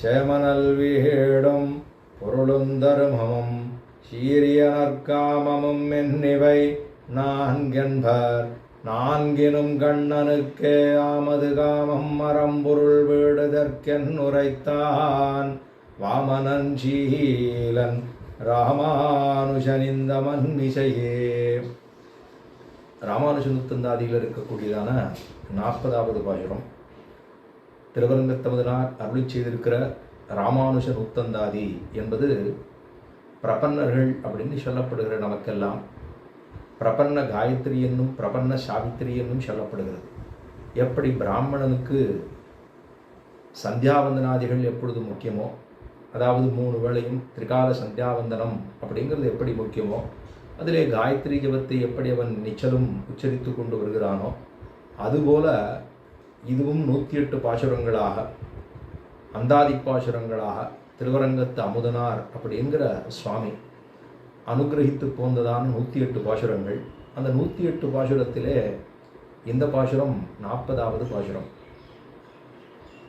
சேமனல் பொருளுந்தருமமும் சீரிய நற்காமமும் என்னிவை நான்கென்பர். நான்கினும் கண்ணனுக்கே ஆமது காமம் மரம்பொருள் வீடுதற்கென் உரைத்தான். வாமனன் சீலன் ராமானுஜனிந்த மன்னிசையே. ராமானுஜனுத்தந்தாதியில் இருக்கக்கூடியதான நாற்பதாவது பாசுரம். திருவரங்கத்தமதனார் அருளி செய்திருக்கிற ராமானுஜ நூத்தந்தாதி என்பது பிரபன்னர்கள் அப்படின்னு சொல்லப்படுகிற நமக்கெல்லாம் பிரபன்ன காயத்ரி என்னும் பிரபன்ன சாவித்திரி என்னும் சொல்லப்படுகிறது. எப்படி பிராமணனுக்கு சந்தியாவந்தனாதிகள் எப்பொழுது முக்கியமோ அதாவது மூணு வேளையும் திரிகால சந்தியாவந்தனம் அப்படிங்கிறது எப்படி முக்கியமோ அதிலே காயத்ரி ஜபத்தை எப்படி அவன் நிச்சலும் உச்சரித்து கொண்டு வருகிறானோ அதுபோல இதுவும் நூற்றி எட்டு பாசுரங்களாக அந்தாதி பாசுரங்களாக திருவரங்கத்து அமுதனார் அப்படிங்கிற சுவாமி அனுகிரகித்து போந்ததான நூற்றி எட்டு பாசுரங்கள். அந்த நூற்றி எட்டு பாசுரத்திலே இந்த பாசுரம் நாற்பதாவது பாசுரம்.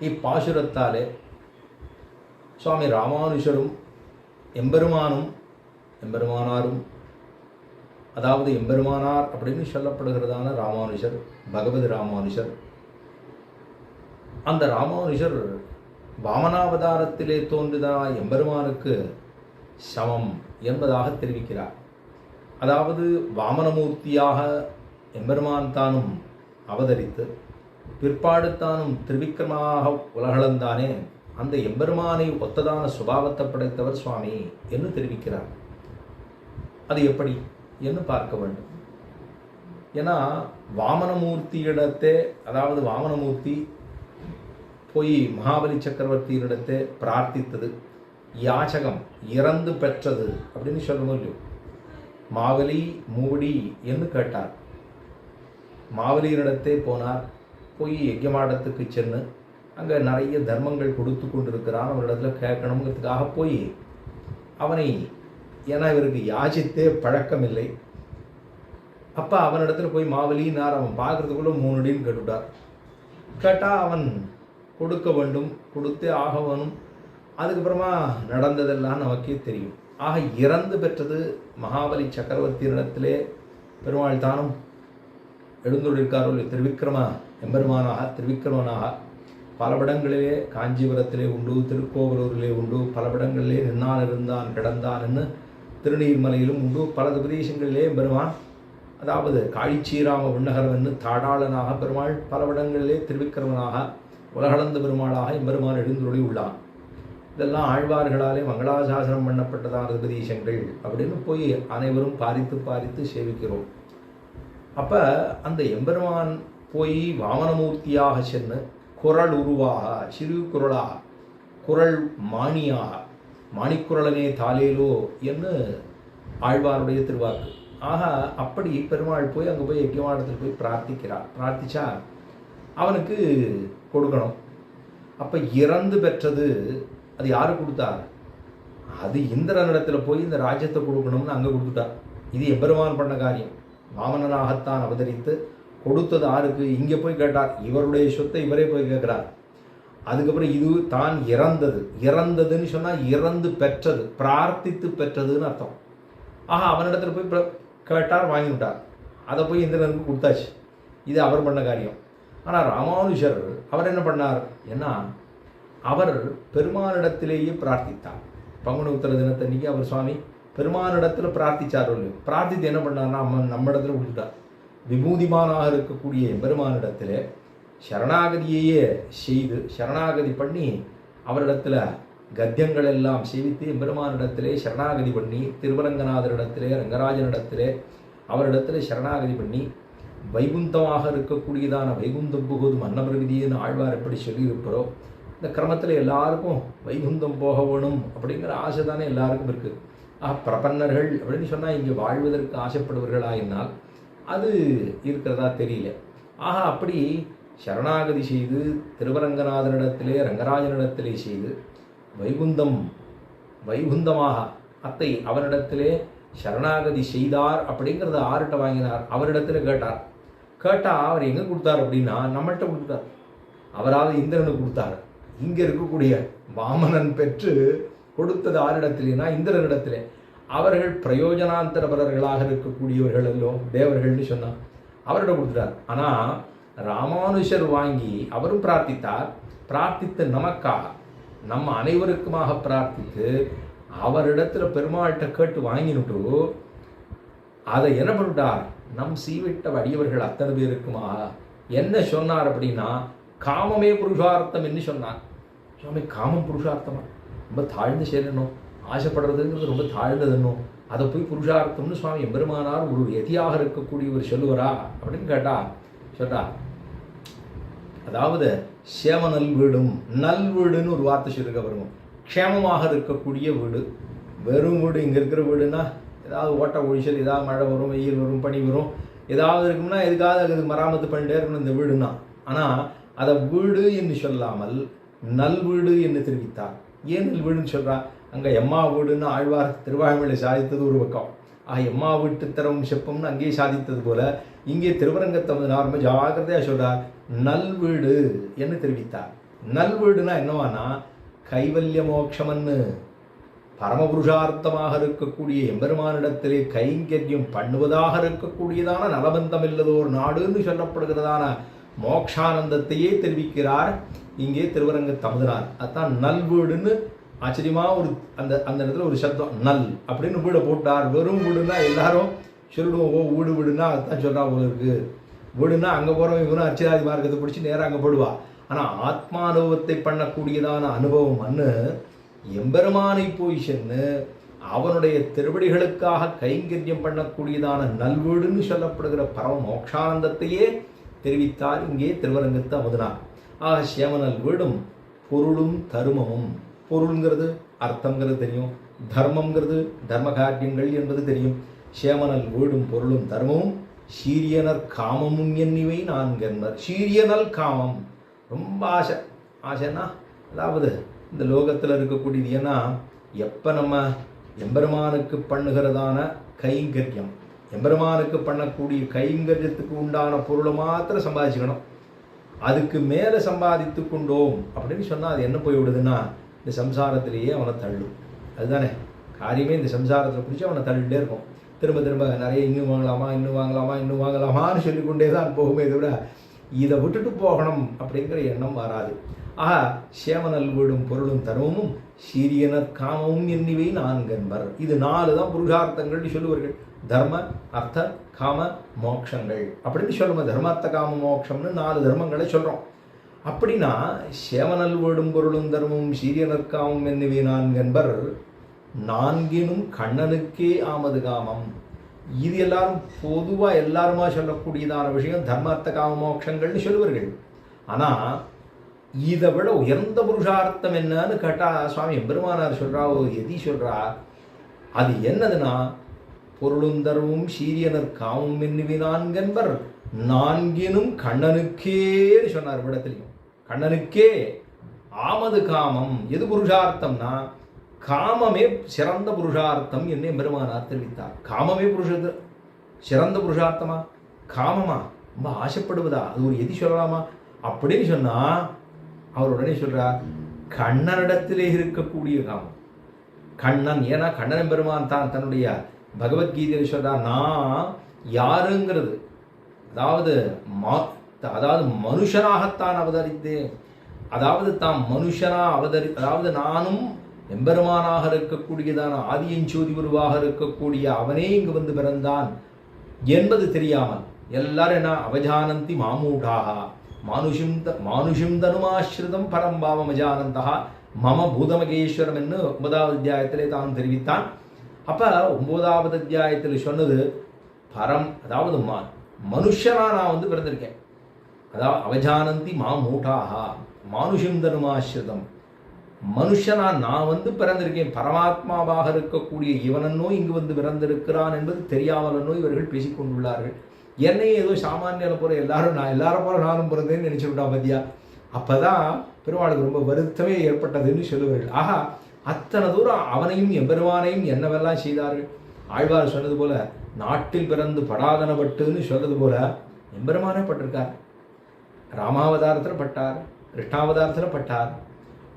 இப்பாசுரத்தாலே சுவாமி ராமானுஷரும் எம்பெருமானும் எம்பெருமானாரும் அதாவது எம்பெருமானார் அப்படின்னு சொல்லப்படுகிறதான ராமானுஷர் பகவதி ராமானுஷர் அந்த ராமானுஜர் வாமனாவதாரத்திலே தோன்றுதா எம்பெருமானுக்கு சமம் என்பதாக தெரிவிக்கிறார். அதாவது வாமனமூர்த்தியாக எம்பெருமான் தானும் அவதரித்து பிற்பாடு தானும் திருவிக்கிரமாக உலகளந்தானே அந்த எம்பெருமானை ஒத்ததான சுபாவத்தை படைத்தவர் சுவாமி என்று தெரிவிக்கிறார். அது எப்படி என்று பார்க்க வேண்டும். ஏன்னா வாமனமூர்த்தியிடத்தே அதாவது வாமனமூர்த்தி போய் மகாபலி சக்கரவர்த்தியினிடத்தை பிரார்த்தித்தது. யாச்சகம் இறந்து பெற்றது அப்படின்னு சொல்ல முடியும் மாவலி மூடி என்று கேட்டார். மாவலியரிடத்தே போனார். போய் யஜ்யமாடத்துக்கு சென்று அங்கே நிறைய தர்மங்கள் கொடுத்து கொண்டிருக்கிறான். அவரிடத்துல கேட்கணுங்கிறதுக்காக போய் அவனை ஏன்னா இவருக்கு யாசித்தே பழக்கமில்லை. அப்போ அவனிடத்துல போய் மாவலினார் அவன் பார்க்குறதுக்குள்ளே மூணுடின்னு கேட்டுவிட்டார் கேட்டால் அவன் கொடுக்க வேண்டும் கொடுத்தே ஆக வேணும். அதுக்கப்புறமா நடந்ததெல்லாம் நமக்கே தெரியும். ஆக இறந்து பெற்றது மகாபலி சக்கரவர்த்தியினிடத்திலே பெருமாள் தானும் எழுந்துள்ளிருக்காரோ திருவிக்கிரமா எம்பெருமானாக திருவிக்கிரமனாக பலபடங்களிலே காஞ்சிபுரத்திலே உண்டு திருக்கோவலூரிலே உண்டு பலபடங்களிலே நின்னான் இருந்தான் கிடந்தான் என்று திருநீர்மலையிலும் உண்டு. பல பிரதேசங்களிலே பெருமான் அதாவது காழிச்சீராம உண்ணகரவன் தாடாளனாக பெருமாள் பலவிடங்களிலே திருவிக்கிரமனாக உலகளந்த பெருமாளாக எம்பெருமான் எழுந்துருளி உள்ளான் இதெல்லாம் ஆழ்வார்களாலே மங்களாசாசனம் பண்ணப்பட்டதான உபதேசங்கள் அப்படின்னு போய் அனைவரும் பாரித்து பாரித்து சேவிக்கிறோம். அப்போ அந்த எம்பெருமான் போய் வாமனமூர்த்தியாக சென்று குரல் உருவாக சிறு குரலாக குரல் மாணியாக மாணிக்குரலனே தாலேலோ என்று ஆழ்வாருடைய திருவாக்கு. ஆக அப்படி பெருமாள் போய் அங்கே போய் யஜ்யமானத்தில் போய் பிரார்த்திக்கிறார். பிரார்த்திச்சா அவனுக்கு கொடுக்கணும். அப்போ இறந்து பெற்றது அது யாரு கொடுத்தார் அது இந்திரனிடத்தில் போய் இந்த ராஜ்யத்தை கொடுக்கணும்னு அங்கே கொடுத்துட்டார் இது எம்பெருமான் பண்ண காரியம். வாமனனாகத்தான் அவதரித்து கொடுத்தது ஆருக்கு? இங்கே போய் கேட்டார். இவருடைய சொத்தை இவரே போய் கேட்குறார். அதுக்கப்புறம் இது தான் இறந்தது. இறந்ததுன்னு சொன்னால் இறந்து பெற்றது பிரார்த்தித்து பெற்றதுன்னு அர்த்தம். ஆஹா அவனிடத்துல போய் கேட்டார் வாங்கி விட்டார் அதை போய் இந்திரனுக்கு கொடுத்தாச்சு. இது அவர் பண்ண காரியம். ஆனால் ராமானுஜர் அவர் என்ன பண்ணார்? ஏன்னா அவர் பெருமானிடத்திலேயே பிரார்த்தித்தார். பங்குனு உத்தர தினத்தன்னைக்கு அவர் சுவாமி பெருமானிடத்தில் பிரார்த்திச்சார் இல்லையோ பிரார்த்தித்து என்ன பண்ணார்னா நம்ம நம்ம இடத்துல கொடுத்துட்டார். விபூதிமானாக இருக்கக்கூடிய பெருமானிடத்தில் சரணாகதியையே செய்து சரணாகதி பண்ணி அவரிடத்துல கத்தியங்களெல்லாம் சேவித்து எம்பெருமானிடத்திலே சரணாகதி பண்ணி திருவரங்கநாதரிடத்திலே ரங்கராஜனிடத்திலே அவரிடத்திலே சரணாகதி பண்ணி வைகுந்தமாக இருக்கக்கூடியதான வைகுந்தம் புகுதும் அன்னபிரவிதின்னு ஆழ்வார் எப்படி சொல்லியிருப்பாரோ இந்த கிரமத்தில் எல்லாருக்கும் வைகுந்தம் போக வேணும் அப்படிங்கிற ஆசை தானே எல்லாருக்கும் இருக்குது ஆஹ் பிரபன்னர்கள் அப்படின்னு சொன்னால் இங்கே வாழ்வதற்கு ஆசைப்படுவர்களாயினால் அது இருக்கிறதா தெரியல. ஆக அப்படி சரணாகதி செய்து திருவரங்கநாதனிடத்திலே ரங்கராஜனிடத்திலே செய்து வைகுந்தம் வைகுந்தமாக அத்தை அவனிடத்திலே சரணாகதி செய்தார் அப்படிங்கிறத ஆர்கிட்ட வாங்கினார். அவரிடத்துல கேட்டார். கேட்டால் அவர் எங்கே கொடுத்தார் அப்படின்னா நம்மள்கிட்ட கொடுத்தார் அவராவது இந்திரனுக்கு கொடுத்தார். இங்கே இருக்கக்கூடிய வாமனன் பெற்று கொடுத்தது ஆரிடத்திலேனா இந்திரனிடத்திலே. அவர்கள் பிரயோஜனாந்தரபரர்களாக இருக்கக்கூடியவர்கள் எல்லாம் தேவர்கள்னு சொன்னார். அவரிடம் கொடுத்துட்டார். ஆனால் ராமானுஷர் வாங்கி அவரும் பிரார்த்தித்தார். பிரார்த்தித்த நமக்காக நம்ம அனைவருக்குமாக பிரார்த்தித்து அவரிடத்துல பெருமாள்கிட்ட கேட்டு வாங்கினுட்டு அதை என்ன பண்ணிட்டார்? நம் சீவிட்ட வடியவர்கள் அத்தனை பேருக்குமா என்ன சொன்னார் அப்படின்னா காமமே புருஷார்த்தம் என்று சொன்னார். சுவாமி காமம் புருஷார்த்தமா? ரொம்ப தாழ்ந்து சேரணும். ஆசைப்படுறதுங்கிறது ரொம்ப தாழ்ந்ததுன்னும் அதை போய் புருஷார்த்தம்னு சுவாமி எம்பெருமானார் ஒரு எதியாக இருக்கக்கூடியவர் சொல்லுவரா அப்படின்னு கேட்டா சொல்றா அதாவது சேம நல்வீடும் நல்வீடுன்னு ஒரு வார்த்தை சொல்லிருக்க பாருங்க. க்ஷேமமாக இருக்கக்கூடிய வீடு. வெறும் வீடு இங்கே இருக்கிற வீடுனா ஏதாவது ஓட்ட ஒழிச்சல் ஏதாவது மழை வரும் வெயில் வரும் பனி வரும் ஏதாவது இருக்கும்னா எதுக்காவது அதுக்கு மராமத்து பண்ணிட்டே இருக்கணும் இந்த வீடுனா ஆனால் அதை வீடு என்று சொல்லாமல் நல் வீடு என்று தெரிவித்தார். ஏன் நல் வீடுன்னு அங்கே எம்மா வீடுன்னு ஆழ்வார் திருவாய்மொழி சாதித்தது ஒரு பக்கம். ஆ எம்மா வீட்டு தரம் செப்பம்னு அங்கேயே சாதித்தது போல் இங்கே திருவரங்கத்தமிழ் ரொம்ப ஜாகிரதையாக சொல்றார். சொல்கிறார் வீடு என்று தெரிவித்தார். நல் வீடுனா என்னவானா? கைவல்ய மோட்சமன்னு. பரமபுருஷார்த்தமாக இருக்கக்கூடிய எம்பெருமானிடத்திலே கைங்கரியம் பண்ணுவதாக இருக்கக்கூடியதான நலபந்தம் இல்லதோர் நாடுன்னு சொல்லப்படுகிறதான மோக்ஷானந்தத்தையே தெரிவிக்கிறார். இங்கே திருவரங்க தமுதனார். அதான் நல் வீடுன்னு ஆச்சரியமா ஒரு அந்த அந்த இடத்துல ஒரு சப்தம் நல் அப்படின்னு வீடை போட்டார். வெறும் வீடுனா எல்லாரும் சொல்லிடுவோம் ஓ வீடு வீடுனா அதுதான் சொல்றா போல இருக்கு. வீடுனா அங்கே போகிறவன் இவனும் அர்ச்சிதாதி மார்க்கத்தை பிடிச்சி நேராக அங்கே போடுவா ஆனால் ஆத்மானுபவத்தை பண்ணக்கூடியதான அனுபவம் அன்னு எம்பெருமானை போய் சென்று அவனுடைய திருவடிகளுக்காக கைங்கரியம் பண்ணக்கூடியதான நல்வீடுன்னு சொல்லப்படுகிற பரம மோக்ஷானந்தத்தையே தெரிவித்தார். இங்கே திருவரங்கத்து அமுதனார். ஆக சேமநல் வீடும் பொருளும் தருமமும். பொருளுங்கிறது அர்த்தங்கிறது தெரியும். தர்மங்கிறது தர்ம காரியங்கள் என்பது தெரியும். சேமனல் வீடும் பொருளும் தர்மமும். சீரியனர் காமமும் என்னிவை நான்கென்பர் சீரியனல் காமம். ரொம்ப ஆசை ஆசைன்னா அதாவது இந்த லோகத்தில் இருக்கக்கூடியது ஏன்னா எப்போ நம்ம எம்பெருமானுக்கு பண்ணுகிறதான கைங்கரியம் எம்பெருமானுக்கு பண்ணக்கூடிய கைங்கரியத்துக்கு உண்டான பொருளை மாத்திரம் சம்பாதிச்சுக்கணும். அதுக்கு மேலே சம்பாதித்து கொண்டோம் அப்படின்னு சொன்னால் அது என்ன போய் விடுதுன்னா இந்த சம்சாரத்திலேயே அவனை தள்ளும். அதுதானே. காரியமே இந்த சம்சாரத்தில் பிடிச்சி அவனை தள்ளிட்டே இருக்கும். திரும்ப திரும்ப நிறைய இன்னும் வாங்கலாமா இன்னும் வாங்கலாமா இன்னும் வாங்கலாமான்னு சொல்லிக்கொண்டே தான் போகுமே தவிர இதை விட்டுட்டு போகணும் அப்படிங்கிற எண்ணம் வராது. ஆஹா சேமநல் வீடும் பொருளும் தருமமும் சீரியனர் காமமும் என்னிவை நான்கன்பர். இது நாலு தான் புருஷார்த்தங்கள்னு சொல்லுவார்கள். தர்ம அர்த்த காம மோக்ஷங்கள். அப்படின்னு சொல்லுவோம் தர்மார்த்த காம மோக்ஷம்னு நாலு தர்மங்களை சொல்கிறோம் அப்படின்னா சேவனல் வீடும் பொருளும் தர்மமும் சீரியனர் காமம் என்னிவை நான்கன்பர். நான்கினும் கண்ணனுக்கே ஆமது காமம். இது எல்லாரும் பொதுவாக எல்லாருமா சொல்லக்கூடியதான விஷயம் தர்மார்த்த காம மோட்சங்கள்னு சொல்லுவார்கள். ஆனால் இதை விட உயர்ந்த புருஷார்த்தம் என்னன்னு கேட்டால் சுவாமி எம்பெருமானார் சொல்கிறா ஒரு எதி சொல்கிறா அது என்னதுன்னா பொருளுந்தரவும் சீரியனர் காமம் என்னுவினான்கன்பர் நான்கினும் கண்ணனுக்கேன்னு சொன்னார் விடத்திலையும். கண்ணனுக்கே ஆமது காமம். எது புருஷார்த்தம்னா காமமே சிறந்த புருஷார்த்தம் என்று பெருமானார் தெரிவித்தார். காமமே புருஷத்து சிறந்த புருஷார்த்தமா? காமமா? ரொம்ப ஆசைப்படுவதா? அது ஒரு எதி சொல்லலாமா? அப்படின்னு சொன்னா அவர் உடனே சொல்றார் கண்ணனிடத்திலே இருக்கக்கூடிய காமம். கண்ணன் ஏன்னா கண்ணன் பெருமான் தான் தன்னுடைய பகவத்கீதையில் சொல்றார் நான் யாருங்கிறது? அதாவது ம- அதாவது மனுஷனாகத்தான் அவதரித்தேன். அதாவது தாம் மனுஷனா அவதரி அதாவது நானும் எம்பெருமானாக இருக்கக்கூடியதான ஆதியஞ்சோதி உருவாக இருக்கக்கூடிய அவனே இங்கு வந்து பிறந்தான் என்பது தெரியாமல் எல்லாரும் என்ன அவஜானந்தி மாமூடாக. மானுஷிம் த மானுஷிம் தனுமாஸ்ரிதம் பரம்பாவம் அஜானந்தா. மம பூதமகேஸ்வரம் என்று ஒன்பதாவது அத்தியாயத்திலே தான் தெரிவித்தான். அப்போ ஒன்பதாவது அத்தியாயத்தில் சொன்னது பரம் அதாவது மா மனுஷனாக நான் வந்து பிறந்திருக்கேன். அதாவது அவஜானந்தி மாமூட்டாக மானுஷிம் தனுமாஸ்ரிதம் மனுஷனா நான் வந்து பிறந்திருக்கேன். பரமாத்மாவாக இருக்கக்கூடிய இவனன்னோ இங்கு வந்து பிறந்திருக்கிறான் என்பது தெரியாமலன்னோ இவர்கள் பேசிக்கொண்டுள்ளார்கள். என்னையும் ஏதோ சாமானியான போகிற எல்லாரும் நான் எல்லாரும் போல நானும் பிறந்தேன்னு நினச்சிவிட்டான் பத்தியா? அப்பதான் பெருமாளுக்கு ரொம்ப வருத்தமே ஏற்பட்டதுன்னு சொல்லுவார்கள். ஆஹா அத்தனை தூரம் அவனையும் எம்பெருமானையும் என்னவெல்லாம் செய்தார்கள்? ஆழ்வார் சொன்னது போல நாட்டில் பிறந்து படாதனப்பட்டுன்னு சொன்னது போல எம்பெருமானே பட்டிருக்கார். ராமாவதாரத்தில் பட்டார் கிருஷ்ணாவதாரத்தில் பட்டார்.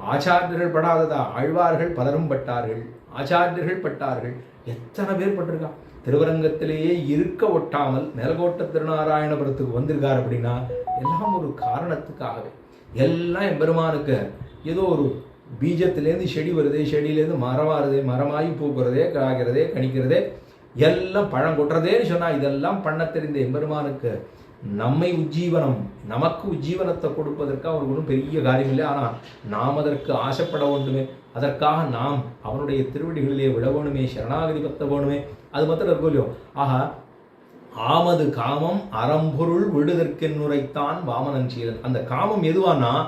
ஆச்சாரியர்கள் படாததா? ஆழ்வார்கள் பலரும் பட்டார்கள். ஆச்சாரியர்கள் பட்டார்கள். எத்தனை பேர் பட்டிருக்கா? திருவரங்கத்திலேயே இருக்க ஒட்டாமல் மேலகோட்ட திருநாராயணபுரத்துக்கு வந்திருக்கார் அப்படின்னா எல்லாம் ஒரு காரணத்துக்காகவே. எல்லாம் எம்பெருமானுக்கு ஏதோ ஒரு பீஜத்திலேருந்து செடி வருது செடியிலேருந்து மரம் வருது மரமாகி பூக்கிறதே காய்கிறதே கணிக்கிறதே எல்லாம் பழம் கொட்டுறதேன்னு சொன்னால் இதெல்லாம் பண்ண தெரிந்த எம்பெருமானுக்கு நம்மை உஜ்ஜீவனம் நமக்கு உஜ்ஜீவனத்தை கொடுப்பதற்கு அவர் ஒன்றும் பெரிய காரியம் இல்லை. ஆனால் நாம் அதற்கு ஆசைப்பட வேண்டுமே. அதற்காக நாம் அவனுடைய திருவடிகளிலே விட வேணுமே சரணாகதி பத்த வேணுமே. அது மாத்திரம் இருக்கும் இல்லையோ? ஆஹா ஆமது காமம் அறம்பொருள் விடுதற்கென்னுரைத்தான் வாமனன் சீலன். அந்த காமம் எதுவானா?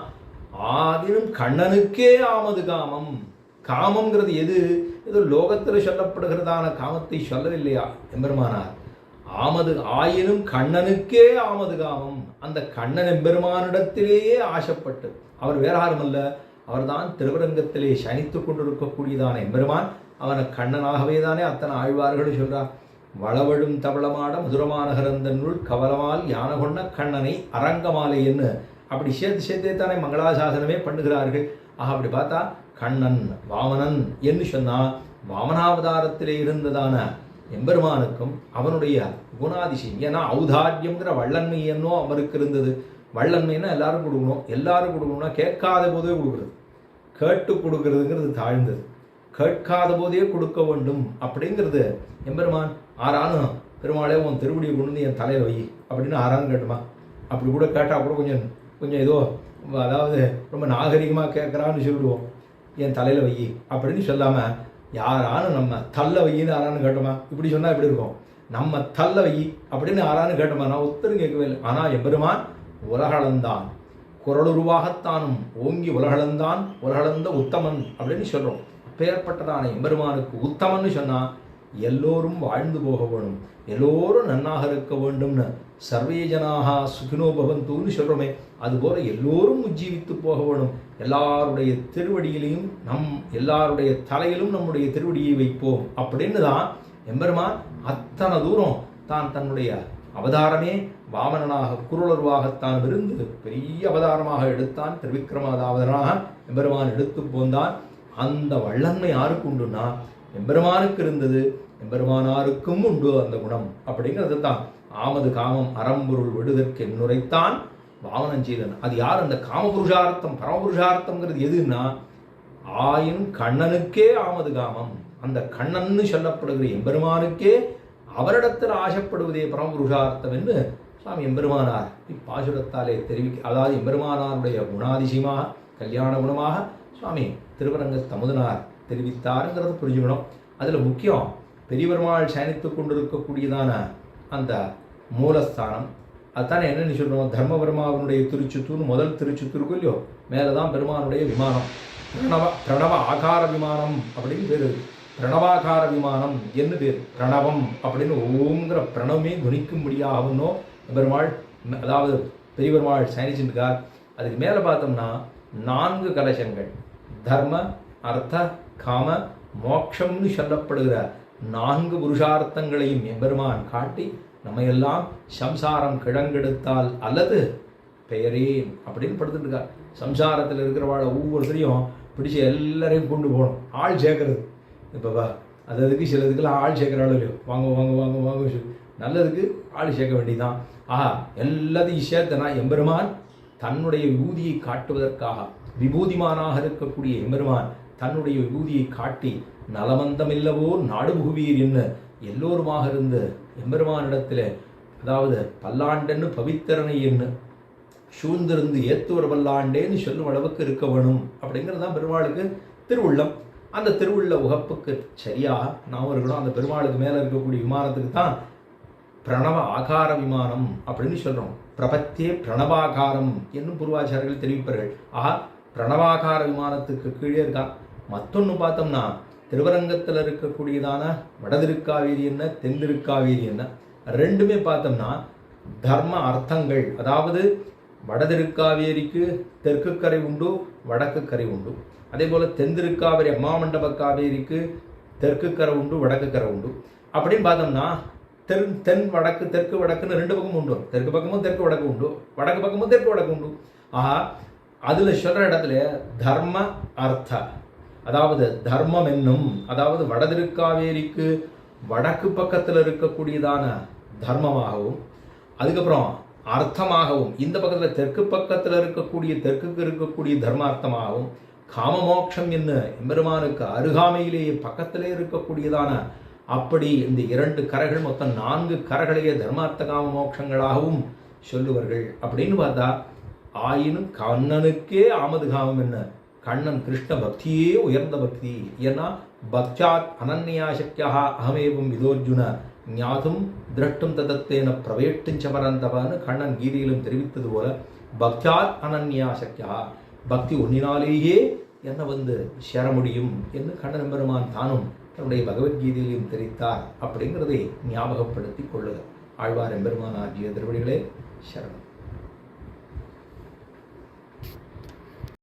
ஆதினும் கண்ணனுக்கே ஆமது காமம். காமம்ங்கிறது எது? ஏதோ லோகத்தில் சொல்லப்படுகிறதான காமத்தை சொல்லவில்லையா? எம்பெருமானார். ஆமது ஆயினும் கண்ணனுக்கே ஆமது காமம். அந்த கண்ணன் எம்பெருமானிடத்திலேயே ஆசைப்பட்டு அவர் வேற யாரும் அல்ல அவர்தான் திருவரங்கத்திலே சனித்து கொண்டிருக்கக்கூடியதான எம்பெருமான். அவனை கண்ணனாகவே தானே அத்தனை ஆழ்வார்கள் சொல்றார். வளவழும் தவளமாட மதுரமாநகரந்தனுள் கவலமால் யானை கொண்ட கண்ணனை அரங்கமாலை என்ன அப்படி சேர்த்து சேர்த்தே தானே மங்களாசாசனமே பண்ணுகிறார்கள். ஆக அப்படி பார்த்தா கண்ணன் வாமனன் என்று சொன்னால் வாமனாவதாரத்திலே இருந்ததான எம்பெருமானுக்கும் அவனுடைய குணாதிசயம். ஏன்னா ஔதாரியம்ங்கிற வள்ளன்மை என்னோ அவருக்கு இருந்தது. வள்ளன்மைன்னா எல்லாரும் கொடுக்கணும். எல்லாரும் கொடுக்கணும்னா கேட்காத போதே கொடுக்குறது. கேட்டு கொடுக்கறதுங்கிறது தாழ்ந்தது. கேட்காத போதே கொடுக்க வேண்டும் அப்படிங்கிறது எம்பெருமான் ஆறானும் பெருமாளே உன் திருவடியை கொண்டு வந்து என் தலையில் வை அப்படின்னு ஆறான்னு கேட்டுமா? அப்படி கூட கேட்டால் கூட கொஞ்சம் கொஞ்சம் ஏதோ அதாவது ரொம்ப நாகரிகமாக கேட்குறான்னு சொல்லிடுவோம். என் தலையில் வை அப்படின்னு சொல்லாமல் யாரானு நம்ம தள்ள வையின்னு ஆறானு கேட்டோமா? இப்படி சொன்னால் எப்படி இருக்கும்? நம்ம தள்ள வை அப்படின்னு ஆறானு கேட்டோமா? நான் ஒத்தரும் கேட்கவே இல்லை. ஆனால் எம்பெருமான் உலகளந்தான். குரலுருவாகத்தானும் ஓங்கி உலகளந்தான். உலகளந்த உத்தமன் அப்படின்னு சொல்கிறோம் அப்பேற்பட்டதான எம்பெருமானுக்கு உத்தமன்னு சொன்னால் எல்லோரும் வாழ்ந்து போக வேணும் எல்லோரும் நன்னாக இருக்க வேண்டும்னு சர்வே ஜனாக சுகினோ பவந்தூன்னு சொல்கிறோமே அதுபோல எல்லோரும் உஜ்ஜீவித்து போக வேணும் எல்லாருடைய திருவடியிலையும் நம் எல்லாருடைய தலையிலும் நம்முடைய திருவடியை வைப்போம். அப்படின்னு தான் எம்பெருமான் அத்தனை தூரம் தான் தன்னுடைய அவதாரமே வாமனனாக குருளர்வாகத்தான் இருந்து பெரிய அவதாரமாக எடுத்தான். திருவிக்ரமாதாவதனாக எம்பெருமான் எடுத்து போந்தான். அந்த வல்லன்மை யாருக்கு உண்டுன்னா எம்பெருமானுக்கு இருந்தது எம்பெருமானாருக்கும் உண்டு அந்த குணம். அப்படிங்கிறது தான் ஆமது காமம் அறம்பொருள் விடுதற்கு என்னுரைத்தான் வாமனஞ்சீலன் அது யார் அந்த காமபுருஷார்த்தம் பரமபுருஷார்த்தம்ங்கிறது எதுன்னா ஆயினும் கண்ணனுக்கே ஆமது காமம். அந்த கண்ணன்னு சொல்லப்படுகிற எம்பெருமானுக்கே அவரிடத்தில் ஆசைப்படுவதே பரமபுருஷார்த்தம் என்று சுவாமி எம்பெருமானார் இப்பாசுரத்தாலே தெரிவிக்க அதாவது எம்பெருமானாருடைய குணாதிசயமாக கல்யாண குணமாக சுவாமி திருவரங்க தமுதனார் தெரிவித்தாருங்கிறத புரிஞ்சுக்கணும். அதில் முக்கியம் பெரியபெருமாள் சயனித்து கொண்டிருக்கக்கூடியதான அந்த மூலஸ்தானம். அதுதானே என்னென்னு சொல்கிறோம் தர்மபெருமாவனுடைய திருச்சுத்தூர் முதல் திருச்சுத்தூருக்கு இல்லையோ மேலே தான் பெருமானுடைய விமானம். பிரணவ பிரணவ ஆகார விமானம் அப்படின்னு பேர். பிரணவாகார விமானம் என்ன பேர். பிரணவம் அப்படின்னு ஓங்கிற பிரணவமே குணிக்கும்படியாகனோ பெருமாள் அதாவது பெரியபெருமாள் பெருமாள் அதுக்கு மேலே பார்த்தோம்னா நான்கு கலசங்கள். தர்ம அர்த்த காம மோட்சம்னு சொல்லப்படுகிற நான்கு புருஷார்த்தங்களையும் எம்பெருமான் காட்டி நம்மையெல்லாம் சம்சாரம் கிழங்கெடுத்தால் அல்லது பெயரேன் அப்படின்னு படுத்துட்டுருக்கார். சம்சாரத்தில் இருக்கிறவாழ ஒவ்வொருத்தரையும் பிடிச்சி எல்லாரையும் கொண்டு போகணும். ஆள் சேர்க்கறது. இப்போவா அது அதுக்கு சிலதுக்கெல்லாம் ஆள் சேர்க்குற ஆள் இல்லையோ. வாங்க வாங்க வாங்க வாங்க சொல்லி. நல்லதுக்கு ஆள் சேர்க்க வேண்டியதுதான். ஆஹா எல்லாத்தையும் சேர்த்தனா எம்பெருமான் தன்னுடைய விபூதியை காட்டுவதற்காக விபூதிமானாக இருக்கக்கூடிய எம்பெருமான் தன்னுடைய விபூதியை காட்டி நலமந்தமில்லவோ நாடு புகுவீர் என்ன எல்லோருமாக இருந்து எம்பெருமானிடத்தில் அதாவது பல்லாண்டன்னு பவித்திரனை என்ன சூழ்ந்திருந்து ஏத்துவர் பல்லாண்டேன்னு சொல்லும் அளவுக்கு இருக்க வேணும் அப்படிங்கிறது தான் பெருமாளுக்கு திருவுள்ளம். அந்த திருவுள்ள உகப்புக்கு சரியாக நாம் இருக்கணும். அந்த பெருமாளுக்கு மேலே இருக்கக்கூடிய விமானத்துக்கு தான் பிரணவ ஆகார விமானம் அப்படின்னு சொல்கிறோம் பிரபத்தியே பிரணவாகாரம் என்னும் பூர்வாச்சாரர்கள் தெரிவிப்பார்கள். ஆஹா பிரணவாகார விமானத்துக்கு கீழே இருக்கான் மற்றொன்று பார்த்தோம்னா திருவரங்கத்தில் இருக்கக்கூடியதான வடதிருக்காவேரி என்ன தென்திருக்காவேரி என்ன ரெண்டுமே பார்த்தோம்னா தர்ம அர்த்தங்கள். அதாவது வடதிருக்காவேரிக்கு தெற்கு கரை உண்டு வடக்கு கரை உண்டு. அதே போல் தென்திருக்காவேரி அம்மாமண்டப காவேரிக்கு தெற்கு கரை உண்டு வடக்கு கரை உண்டு. அப்படின்னு பார்த்தோம்னா தென் தென் வடக்கு தெற்கு வடக்குன்னு ரெண்டு பக்கமும் உண்டு. தெற்கு பக்கமும் தெற்கு வடக்கு உண்டு. வடக்கு பக்கமும் தெற்கு வடக்கு உண்டு. ஆஹா அதில் சொல்கிற இடத்துல தர்ம அர்த்த. அதாவது தர்மம் என்னும் அதாவது வடதிருக்காவேரிக்கு வடக்கு பக்கத்தில் இருக்கக்கூடியதான தர்மமாகவும் அதுக்கப்புறம் அர்த்தமாகவும் இந்த பக்கத்தில் தெற்கு பக்கத்தில் இருக்கக்கூடிய தெற்குக்கு இருக்கக்கூடிய தர்மார்த்தமாகவும் காமமோட்சம் என்ன எம்பெருமானுக்கு அருகாமையிலேயே பக்கத்திலே இருக்கக்கூடியதான அப்படி இந்த இரண்டு கரைகள் மொத்தம் நான்கு கரைகளையே தர்மார்த்த காம மோட்சங்களாகவும் சொல்லுவார்கள். அப்படின்னு பார்த்தா ஆயினும் கண்ணனுக்கே ஆமது காமம் என்ன? கண்ணன் கிருஷ்ண பக்தியே உயர்ந்த பக்தி. ஏன்னா பக்தியாத் அனன்யாசக்கியா அகமேவம் இதோர்ஜுன ஞாதும் திரட்டும் ததத்தேன பிரவேட்டும் பரந்தவன்னு கண்ணன் கீதையிலும் தெரிவித்தது போல பக்தியாத் அனன்யாசக்கியா பக்தி ஒன்றினாலேயே என்ன வந்து சேர முடியும் என்று கண்ணன் பெருமான் தானும் தன்னுடைய பகவத்கீதையிலும் தெரிவித்தார் அப்படிங்கிறதை ஞாபகப்படுத்தி கொள்ளுதல் ஆழ்வார் எம்பெருமான் ஆகிய திருவடிகளே சரணம்.